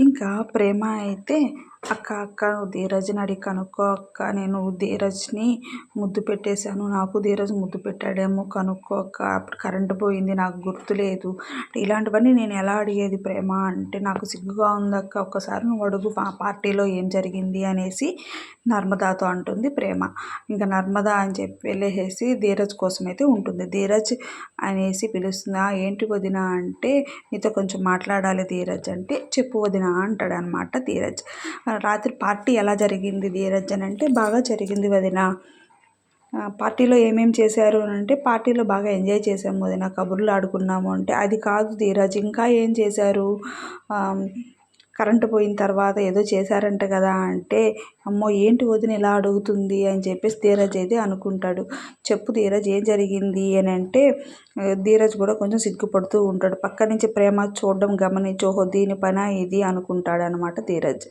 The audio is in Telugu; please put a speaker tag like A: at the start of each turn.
A: ఇంకా ప్రేమ అయితే అక్క అక్క నువ్వు ధీరజ్ని అడిగి కనుక్కో అక్క. నేను ధీరజ్ని ముద్దు పెట్టేశాను. నాకు ధీరజ్ ముద్దు పెట్టాడేమో కనుక్కో అక్క. అప్పుడు కరెంటు పోయింది నాకు గుర్తులేదు ఇలాంటివన్నీ నేను ఎలా అడిగేది ప్రేమ? అంటే నాకు సిగ్గుగా ఉందక్క ఒక్కసారి నువ్వు అడుగు మా పార్టీలో ఏం జరిగింది అనేసి నర్మదాతో అంటుంది ప్రేమ. ఇంకా నర్మదా అని చెప్పి వెళ్ళేసి ధీరజ్ కోసం అయితే ఉంటుంది. ధీరజ్ అనేసి పిలుస్తుంది. ఏంటి వదిన? అంటే నీతో కొంచెం మాట్లాడాలి ధీరజ్ అంటే చెప్పు వదిన అంటాడనమాట ధీరజ్. రాత్రి పార్టీ ఎలా జరిగింది ధీరజ్ అని అంటే బాగా జరిగింది వదిన. పార్టీలో ఏమేమి చేశారు అని అంటే పార్టీలో బాగా ఎంజాయ్ చేసాము వదిన. కబుర్లు ఆడుకున్నాము అంటే అది కాదు ధీరజ్ ఇంకా ఏం చేశారు? కరెంటు పోయిన తర్వాత ఏదో చేశారంట కదా అంటే అమ్మో ఏంటి వదిన ఇలా అడుగుతుంది అని చెప్పేసి ధీరజ్ అయితే అనుకుంటాడు. చెప్పు ధీరజ్ ఏం జరిగింది అని అంటే ధీరజ్ కూడా కొంచెం సిగ్గుపడుతూ ఉంటాడు. పక్క నుంచి ప్రేమ చూడడం గమనించి ఓహో దీని పని ఇది అనుకుంటాడు అనమాట ధీరజ్.